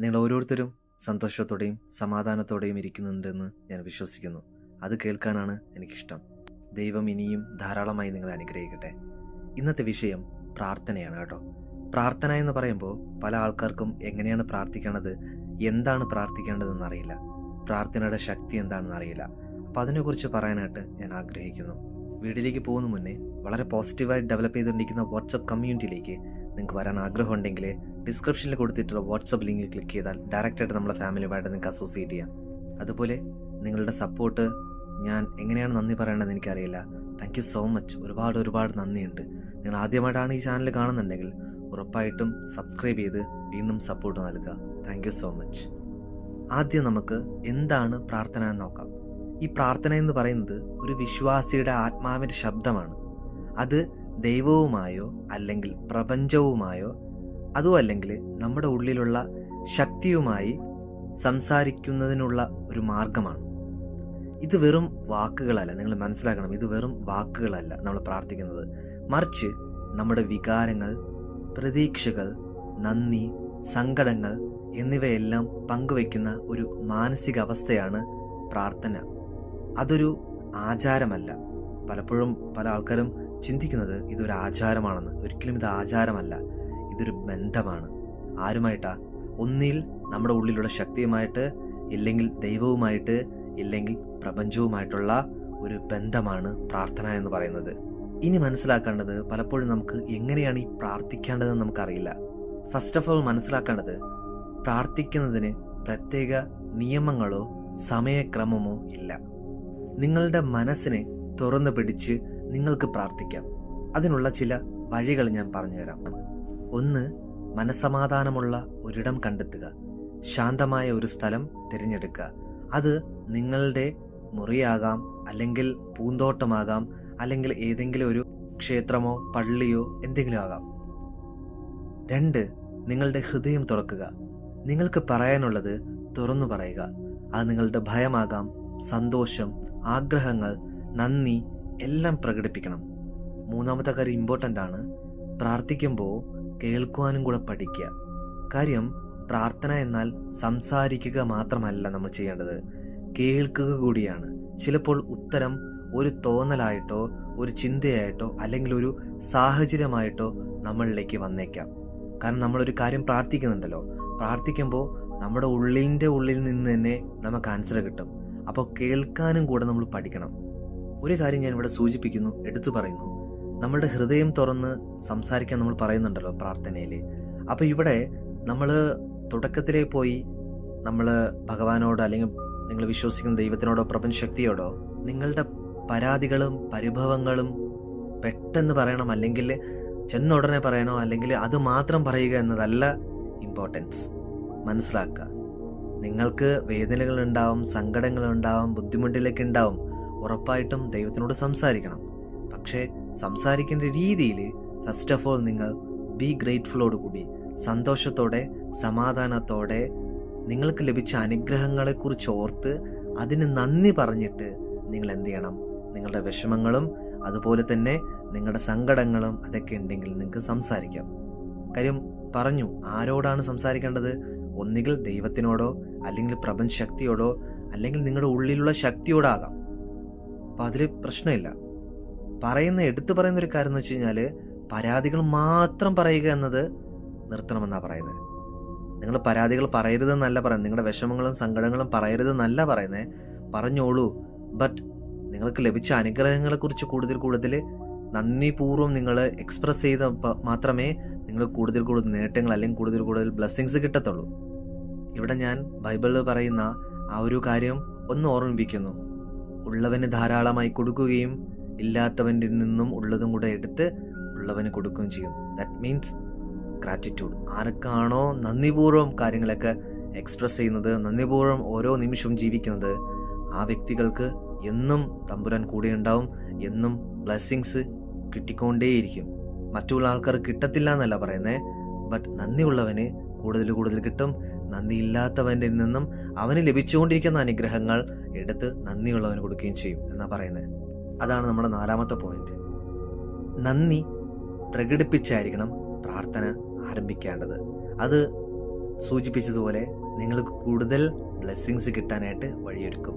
നിങ്ങൾ ഓരോരുത്തരും സന്തോഷത്തോടെയും സമാധാനത്തോടെയും ഇരിക്കുന്നുണ്ടെന്ന് ഞാൻ വിശ്വസിക്കുന്നു. അത് കേൾക്കാനാണ് എനിക്കിഷ്ടം. ദൈവം ഇനിയും ധാരാളമായി നിങ്ങളെ അനുഗ്രഹിക്കട്ടെ. ഇന്നത്തെ വിഷയം പ്രാർത്ഥനയാണ് കേട്ടോ. പ്രാർത്ഥന എന്ന് പറയുമ്പോൾ പല ആൾക്കാർക്കും എങ്ങനെയാണ് പ്രാർത്ഥിക്കേണ്ടത് എന്താണ് പ്രാർത്ഥിക്കേണ്ടതെന്ന് അറിയില്ല. പ്രാർത്ഥനയുടെ ശക്തി എന്താണെന്ന് അറിയില്ല. അപ്പോൾ അതിനെക്കുറിച്ച് പറയാനായിട്ട് ഞാൻ ആഗ്രഹിക്കുന്നു. വീട്ടിലേക്ക് പോകുന്ന മുന്നേ വളരെ പോസിറ്റീവായി ഡെവലപ്പ് ചെയ്തുകൊണ്ടിരിക്കുന്ന വാട്സപ്പ് കമ്മ്യൂണിറ്റിയിലേക്ക് നിങ്ങൾക്ക് വരാൻ ആഗ്രഹമുണ്ടെങ്കിൽ ഡിസ്ക്രിപ്ഷനിൽ കൊടുത്തിട്ടുള്ള വാട്സപ്പ് ലിങ്ക് ക്ലിക്ക് ചെയ്താൽ ഡയറക്റ്റായിട്ട് നമ്മളെ ഫാമിലിയുമായിട്ട് നിങ്ങൾക്ക് അസോസിയേറ്റ് ചെയ്യാം. അതുപോലെ നിങ്ങളുടെ സപ്പോർട്ട് ഞാൻ എങ്ങനെയാണ് നന്ദി പറയേണ്ടതെന്ന് എനിക്കറിയില്ല. താങ്ക് യു സോ മച്ച് ഒരുപാട് ഒരുപാട് നന്ദിയുണ്ട്. നിങ്ങൾ ആദ്യമായിട്ടാണ് ഈ ചാനൽ കാണുന്നുണ്ടെങ്കിൽ ഉറപ്പായിട്ടും സബ്സ്ക്രൈബ് ചെയ്ത് വീണ്ടും സപ്പോർട്ട് നൽകുക. താങ്ക് സോ മച്ച് ആദ്യം നമുക്ക് എന്താണ് പ്രാർത്ഥന എന്ന് നോക്കാം. ഈ പ്രാർത്ഥന എന്ന് പറയുന്നത് ഒരു വിശ്വാസിയുടെ ആത്മാവിന്റെ ശബ്ദമാണ്. അത് ദൈവവുമായോ അല്ലെങ്കിൽ പ്രപഞ്ചവുമായോ അതോ അല്ലെങ്കിൽ നമ്മുടെ ഉള്ളിലുള്ള ശക്തിയുമായി സംസാരിക്കുന്നതിനുള്ള ഒരു മാർഗമാണ്. ഇത് വെറും വാക്കുകളല്ല. നിങ്ങൾ മനസ്സിലാക്കണം ഇത് വെറും വാക്കുകളല്ല നമ്മൾ പ്രാർത്ഥിക്കുന്നത്. മറിച്ച് നമ്മുടെ വികാരങ്ങൾ പ്രതീക്ഷകൾ നന്ദി സങ്കടങ്ങൾ എന്നിവയെല്ലാം പങ്കുവയ്ക്കുന്ന ഒരു മാനസികാവസ്ഥയാണ് പ്രാർത്ഥന. അതൊരു ആചാരമല്ല. പലപ്പോഴും പല ആൾക്കാരും ചിന്തിക്കുന്നത് ഇതൊരു ആചാരമാണെന്ന്. ഒരിക്കലും ഇത് ആചാരമല്ല. ഇതൊരു ബന്ധമാണ്. ആരുമായിട്ടാ? ഒന്നിൽ നമ്മുടെ ഉള്ളിലുള്ള ശക്തിയുമായിട്ട് ഇല്ലെങ്കിൽ ദൈവവുമായിട്ട് ഇല്ലെങ്കിൽ പ്രപഞ്ചവുമായിട്ടുള്ള ഒരു ബന്ധമാണ് പ്രാർത്ഥന എന്ന് പറയുന്നത്. ഇനി മനസ്സിലാക്കേണ്ടത് പലപ്പോഴും നമുക്ക് എങ്ങനെയാണ് ഈ പ്രാർത്ഥിക്കേണ്ടതെന്ന് നമുക്കറിയില്ല. ഫസ്റ്റ് ഓഫ് ഓൾ മനസ്സിലാക്കേണ്ടത് പ്രാർത്ഥിക്കുന്നതിന് പ്രത്യേക നിയമങ്ങളോ സമയക്രമമോ ഇല്ല. നിങ്ങളുടെ മനസ്സിനെ തുറന്നു പിടിച്ച് നിങ്ങൾക്ക് പ്രാർത്ഥിക്കാം. അതിനുള്ള ചില വഴികൾ ഞാൻ പറഞ്ഞുതരാം. ഒന്ന് മനസമാധാനമുള്ള ഒരിടം കണ്ടെത്തുക. ശാന്തമായ ഒരു സ്ഥലം തിരഞ്ഞെടുക്കുക. അത് നിങ്ങളുടെ മുറിയാകാം അല്ലെങ്കിൽ പൂന്തോട്ടമാകാം അല്ലെങ്കിൽ ഏതെങ്കിലും ഒരു ക്ഷേത്രമോ പള്ളിയോ എന്തെങ്കിലും ആകാം. രണ്ട് നിങ്ങളുടെ ഹൃദയം തുറക്കുക. നിങ്ങൾക്ക് പറയാനുള്ളത് തുറന്നു പറയുക. അത് നിങ്ങളുടെ ഭയമാകാം സന്തോഷം ആഗ്രഹങ്ങൾ നന്ദി എല്ലാം പ്രകടിപ്പിക്കണം. മൂന്നാമത്തെ കാര്യം ഇമ്പോർട്ടന്റ് ആണ്. പ്രാർത്ഥിക്കുമ്പോൾ കേൾക്കുവാനും കൂടെ പഠിക്കുക. കാര്യം പ്രാർത്ഥന എന്നാൽ സംസാരിക്കുക മാത്രമല്ല നമ്മൾ ചെയ്യേണ്ടത്. കേൾക്കുക കൂടിയാണ്. ചിലപ്പോൾ ഉത്തരം ഒരു തോന്നലായിട്ടോ ഒരു ചിന്തയായിട്ടോ അല്ലെങ്കിൽ ഒരു സാഹചര്യമായിട്ടോ നമ്മളിലേക്ക് വന്നേക്കാം. കാരണം നമ്മളൊരു കാര്യം പ്രാർത്ഥിക്കുന്നുണ്ടല്ലോ. പ്രാർത്ഥിക്കുമ്പോൾ നമ്മുടെ ഉള്ളിന്റെ ഉള്ളിൽ നിന്ന് തന്നെ നമുക്ക് ആൻസർ കിട്ടും. അപ്പോൾ കേൾക്കാനും കൂടെ നമ്മൾ പഠിക്കണം. ഒരു കാര്യം ഞാൻ ഇവിടെ സൂചിപ്പിക്കുന്നു എടുത്തു പറയുന്നു. നമ്മളുടെ ഹൃദയം തുറന്ന് സംസാരിക്കാൻ നമ്മൾ പറയുന്നുണ്ടല്ലോ പ്രാർത്ഥനയിൽ. അപ്പോൾ ഇവിടെ നമ്മൾ തുടക്കത്തിലേ പോയി നമ്മൾ ഭഗവാനോട് അല്ലെങ്കിൽ നിങ്ങൾ വിശ്വസിക്കുന്ന ദൈവത്തിനോടോ പ്രപഞ്ചശക്തിയോടോ നിങ്ങളുടെ പരാതികളും പരിഭവങ്ങളും പെട്ടെന്ന് പറയണം അല്ലെങ്കിൽ ചെന്ന ഉടനെ പറയണോ അല്ലെങ്കിൽ അത് മാത്രം പറയുക എന്നതല്ല ഇമ്പോർട്ടൻസ് മനസ്സിലാക്കുക. നിങ്ങൾക്ക് വേദനകൾ ഉണ്ടാവും സങ്കടങ്ങൾ ഉണ്ടാവും ബുദ്ധിമുട്ടിലേക്ക് ഉണ്ടാവും ഉറപ്പായിട്ടും ദൈവത്തിനോട് സംസാരിക്കണം. പക്ഷേ സംസാരിക്കേണ്ട രീതിയിൽ ഫസ്റ്റ് ഓഫ് ഓൾ നിങ്ങൾ ബി ഗ്രേറ്റ്ഫുള്ളോട് കൂടി സന്തോഷത്തോടെ സമാധാനത്തോടെ നിങ്ങൾക്ക് ലഭിച്ച അനുഗ്രഹങ്ങളെക്കുറിച്ച് ഓർത്ത് അതിന് നന്ദി പറഞ്ഞിട്ട് നിങ്ങൾ എന്ത് ചെയ്യണം? നിങ്ങളുടെ വിഷമങ്ങളും അതുപോലെ തന്നെ നിങ്ങളുടെ സങ്കടങ്ങളും അതൊക്കെ ഉണ്ടെങ്കിൽ നിങ്ങൾക്ക് സംസാരിക്കാം. കാര്യം പറഞ്ഞു ആരോടാണ് സംസാരിക്കേണ്ടത്? ഒന്നുകിൽ ദൈവത്തിനോടോ അല്ലെങ്കിൽ പ്രപഞ്ച ശക്തിയോടോ അല്ലെങ്കിൽ നിങ്ങളുടെ ഉള്ളിലുള്ള ശക്തിയോടാകാം. അപ്പം അതിൽ പ്രശ്നമില്ല. പറയുന്ന എടുത്തു പറയുന്ന ഒരു കാര്യം എന്ന് വെച്ച് കഴിഞ്ഞാൽ പരാതികൾ മാത്രം പറയുക എന്നത് നിർത്തണമെന്നാണ് പറയുന്നത് നിങ്ങൾ പരാതികൾ പറയരുതെന്നല്ല പറയുന്നത് നിങ്ങളുടെ വിഷമങ്ങളും സങ്കടങ്ങളും പറയരുതെന്നല്ല പറയുന്നത് പറഞ്ഞോളൂ. ബട്ട് നിങ്ങൾക്ക് ലഭിച്ച അനുഗ്രഹങ്ങളെക്കുറിച്ച് കൂടുതൽ കൂടുതൽ നന്ദിപൂർവം നിങ്ങൾ എക്സ്പ്രസ് ചെയ്ത മാത്രമേ നിങ്ങൾ കൂടുതൽ കൂടുതൽ നേട്ടങ്ങൾ അല്ലെങ്കിൽ കൂടുതൽ കൂടുതൽ ബ്ലെസ്സിങ്സ് കിട്ടത്തുള്ളൂ. ഇവിടെ ഞാൻ ബൈബിളിൽ പറയുന്ന ആ ഒരു കാര്യം ഒന്ന് ഓർമ്മിപ്പിക്കുന്നു. ഉള്ളവന് ധാരാളമായി കൊടുക്കുകയും ഇല്ലാത്തവന്റെ നിന്നും ഉള്ളതും കൂടെ എടുത്ത് ഉള്ളവന് കൊടുക്കുകയും ചെയ്യും. ദാറ്റ് മീൻസ് ഗ്രാറ്റിറ്റ്യൂഡ് ആർക്കാണോ നന്ദിപൂർവം കാര്യങ്ങളൊക്കെ എക്സ്പ്രസ് ചെയ്യുന്നത് നന്ദിപൂർവം ഓരോ നിമിഷവും ജീവിക്കുന്നത് ആ വ്യക്തികൾക്ക് എന്നും തമ്പുരാൻ കൂടെ ഉണ്ടാവും എന്നും ബ്ലെസ്സിങ്സ് കിട്ടിക്കൊണ്ടേയിരിക്കും. മറ്റുള്ള ആൾക്കാർ കിട്ടത്തില്ല എന്നല്ല പറയുന്നത് ബട്ട് നന്ദിയുള്ളവന് കൂടുതൽ കൂടുതൽ കിട്ടും. നന്ദിയില്ലാത്തവന്റെ നിന്നും അവന് ലഭിച്ചുകൊണ്ടിരിക്കുന്ന അനുഗ്രഹങ്ങൾ എടുത്ത് നന്ദിയുള്ളവന് കൊടുക്കുകയും ചെയ്യും എന്നാണ് പറയുന്നത് അതാണ് നമ്മുടെ നാലാമത്തെ പോയിന്റ് നന്ദി. പ്രകടിപ്പിച്ചായിരിക്കണം പ്രാർത്ഥന ആരംഭിക്കേണ്ടത്. അത് സൂചിപ്പിച്ചതുപോലെ നിങ്ങൾക്ക് കൂടുതൽ ബ്ലെസ്സിങ്സ് കിട്ടാനായിട്ട് വഴിയൊരുക്കും.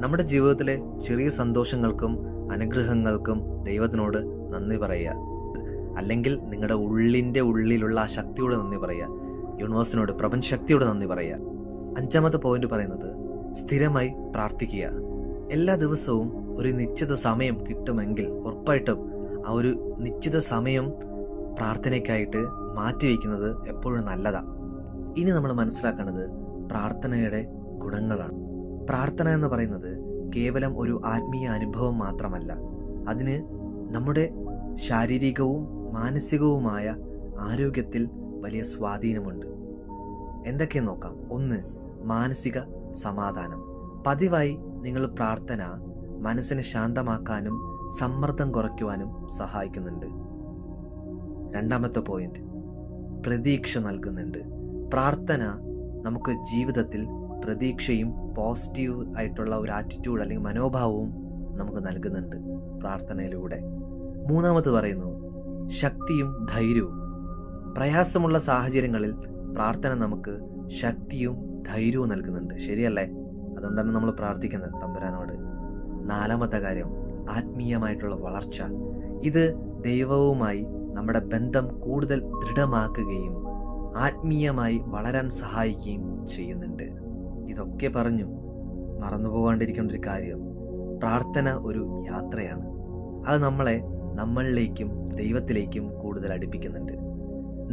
നമ്മുടെ ജീവിതത്തിലെ ചെറിയ സന്തോഷങ്ങൾക്കും അനുഗ്രഹങ്ങൾക്കും ദൈവത്തിനോട് നന്ദി പറയുക. അല്ലെങ്കിൽ നിങ്ങളുടെ ഉള്ളിന്റെ ഉള്ളിലുള്ള ആ ശക്തിയോട് നന്ദി പറയുക. യൂണിവേഴ്സിനോട് പ്രപഞ്ചശക്തിയോട് നന്ദി പറയുക. അഞ്ചാമത്തെ പോയിന്റ് പറയുന്നത് സ്ഥിരമായി പ്രാർത്ഥിക്കുക. എല്ലാ ദിവസവും ഒരു നിശ്ചിത സമയം കിട്ടുമെങ്കിൽ ഉറപ്പായിട്ടും ആ ഒരു നിശ്ചിത സമയം പ്രാർത്ഥനയ്ക്കായിട്ട് മാറ്റിവെക്കുന്നത് എപ്പോഴും നല്ലതാണ് ഇനി നമ്മൾ മനസ്സിലാക്കേണ്ടത് പ്രാർത്ഥനയുടെ ഗുണങ്ങളാണ്. പ്രാർത്ഥന എന്ന് പറയുന്നത് കേവലം ഒരു ആത്മീയ അനുഭവം മാത്രമല്ല അതിന് നമ്മുടെ ശാരീരികവും മാനസികവുമായ ആരോഗ്യത്തിൽ വലിയ സ്വാധീനമുണ്ട്. എന്തൊക്കെ നോക്കാം? ഒന്ന് മാനസിക സമാധാനം. പതിവായി നിങ്ങൾ പ്രാർത്ഥന മനസ്സിനെ ശാന്തമാക്കാനും സമ്മർദ്ദം കുറയ്ക്കുവാനും സഹായിക്കുന്നുണ്ട്. രണ്ടാമത്തെ പോയിന്റ് പ്രതീക്ഷ നൽകുന്നുണ്ട്. പ്രാർത്ഥന നമുക്ക് ജീവിതത്തിൽ പ്രതീക്ഷയും പോസിറ്റീവ് ആയിട്ടുള്ള ഒരു ആറ്റിറ്റ്യൂഡ് അല്ലെങ്കിൽ മനോഭാവവും നമുക്ക് നൽകുന്നുണ്ട് പ്രാർത്ഥനയിലൂടെ. മൂന്നാമത് പറയുന്നു ശക്തിയും ധൈര്യവും. പ്രയാസമുള്ള സാഹചര്യങ്ങളിൽ പ്രാർത്ഥന നമുക്ക് ശക്തിയും ധൈര്യവും നൽകുന്നുണ്ട്. ശരിയല്ലേ? അതുകൊണ്ടാണ് നമ്മൾ പ്രാർത്ഥിക്കുന്നത് തമ്പുരാനോട്. നാലാമത്തെ കാര്യം ആത്മീയമായിട്ടുള്ള വളർച്ച. ഇത് ദൈവവുമായി നമ്മുടെ ബന്ധം കൂടുതൽ ദൃഢമാക്കുകയും ആത്മീയമായി വളരാൻ സഹായിക്കുകയും ചെയ്യുന്നുണ്ട്. ഇതൊക്കെ പറഞ്ഞു മറന്നു പോകാണ്ടിരിക്കേണ്ട ഒരു കാര്യം പ്രാർത്ഥന ഒരു യാത്രയാണ്. അത് നമ്മളെ നമ്മളിലേക്കും ദൈവത്തിലേക്കും കൂടുതൽ അടുപ്പിക്കുന്നുണ്ട്.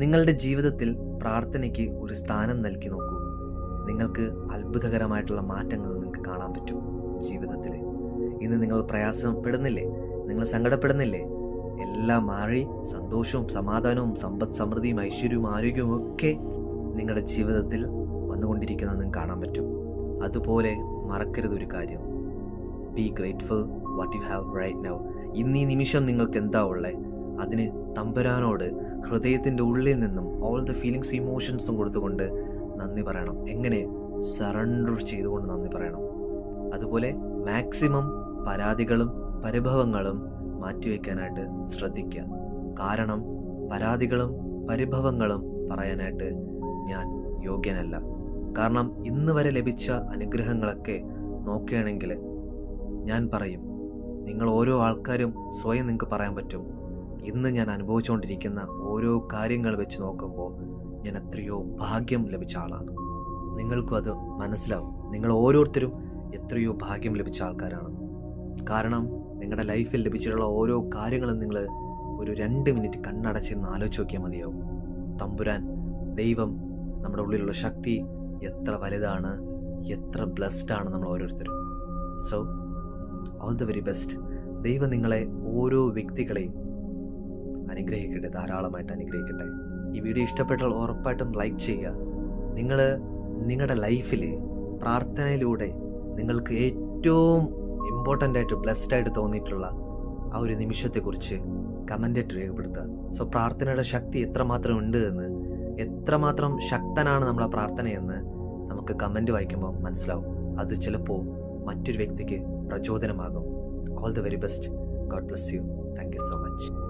നിങ്ങളുടെ ജീവിതത്തിൽ പ്രാർത്ഥനയ്ക്ക് ഒരു സ്ഥാനം നൽകി നോക്കൂ. നിങ്ങൾക്ക് അത്ഭുതകരമായിട്ടുള്ള മാറ്റങ്ങൾ നിങ്ങൾക്ക് കാണാൻ പറ്റും ജീവിതത്തിൽ ഇന്ന് നിങ്ങൾ പ്രയാസപ്പെടുന്നില്ലേ? നിങ്ങൾ സങ്കടപ്പെടുന്നില്ലേ? എല്ലാം മാറി സന്തോഷവും സമാധാനവും സമ്പദ് സമൃദ്ധിയും ഐശ്വര്യവും ആരോഗ്യവും ഒക്കെ നിങ്ങളുടെ ജീവിതത്തിൽ വന്നുകൊണ്ടിരിക്കുന്നത് നിങ്ങൾക്ക് കാണാൻ പറ്റും. അതുപോലെ മറക്കരുത് ഒരു കാര്യം. Be grateful what you have right now ഇന്ന് ഈ നിമിഷം നിങ്ങൾക്ക് എന്താ ഉള്ളത് അതിന് തമ്പരാനോട് ഹൃദയത്തിന്റെ ഉള്ളിൽ നിന്നും ഓൾ ദ ഫീലിങ്സ് ഇമോഷൻസും കൊടുത്തുകൊണ്ട് നന്ദി പറയണം. എങ്ങനെ സറണ്ടർ ചെയ്തുകൊണ്ട് നന്ദി പറയണം. അതുപോലെ മാക്സിമം പരാതികളും പരിഭവങ്ങളും മാറ്റിവെക്കാനായിട്ട് ശ്രദ്ധിക്കുക കാരണം പരാതികളും പരിഭവങ്ങളും പറയാനായിട്ട് ഞാൻ യോഗ്യനല്ല. കാരണം ഇന്ന് വരെ ലഭിച്ച അനുഗ്രഹങ്ങളൊക്കെ നോക്കുകയാണെങ്കിൽ ഞാൻ പറയും നിങ്ങൾ ഓരോ ആൾക്കാരും സ്വയം നിങ്ങൾക്ക് പറയാൻ പറ്റും. ഇന്ന് ഞാൻ അനുഭവിച്ചുകൊണ്ടിരിക്കുന്ന ഓരോ കാര്യങ്ങൾ വെച്ച് നോക്കുമ്പോൾ ഞാൻ എത്രയോ ഭാഗ്യം ലഭിച്ച ആളാണ്. നിങ്ങൾക്കും അത് മനസ്സിലാവും. നിങ്ങൾ ഓരോരുത്തരും എത്രയോ ഭാഗ്യം ലഭിച്ച ആൾക്കാരാണ്. കാരണം നിങ്ങളുടെ ലൈഫിൽ ലഭിച്ചിട്ടുള്ള ഓരോ കാര്യങ്ങളും നിങ്ങൾ ഒരു രണ്ട് മിനിറ്റ് കണ്ണടച്ചിരുന്ന് ആലോചിച്ച് നോക്കിയാൽ മതിയാവും. തമ്പുരാൻ ദൈവം നമ്മുടെ ഉള്ളിലുള്ള ശക്തി എത്ര വലുതാണ് എത്ര ബ്ലെസ്ഡ് ആണ് നമ്മൾ ഓരോരുത്തരും. So all the very best ദൈവം നിങ്ങളെ ഓരോ വ്യക്തികളെയും അനുഗ്രഹിക്കട്ടെ ധാരാളമായിട്ട് അനുഗ്രഹിക്കട്ടെ. ഈ വീഡിയോ ഇഷ്ടപ്പെട്ടാൽ ഉറപ്പായിട്ടും ലൈക്ക് ചെയ്യുക. നിങ്ങൾ നിങ്ങളുടെ ലൈഫിൽ പ്രാർത്ഥനയിലൂടെ നിങ്ങൾക്ക് ഏറ്റവും ഇമ്പോർട്ടന്റ് ആയിട്ട് ബ്ലെസ്ഡ് ആയിട്ട് തോന്നിയിട്ടുള്ള ആ ഒരു നിമിഷത്തെക്കുറിച്ച് കമന്റായിട്ട് രേഖപ്പെടുത്തുക. സോ പ്രാർത്ഥനയുടെ ശക്തി എത്രമാത്രം ഉണ്ട് എന്ന് എത്രമാത്രം ശക്തനാണ് നമ്മളെ പ്രാർത്ഥനയെന്ന് നമുക്ക് കമന്റ് വായിക്കുമ്പോൾ മനസ്സിലാവും. അത് ചിലപ്പോൾ മറ്റൊരു വ്യക്തിക്ക് പ്രചോദനമാകും. All the very best God bless you thank you so much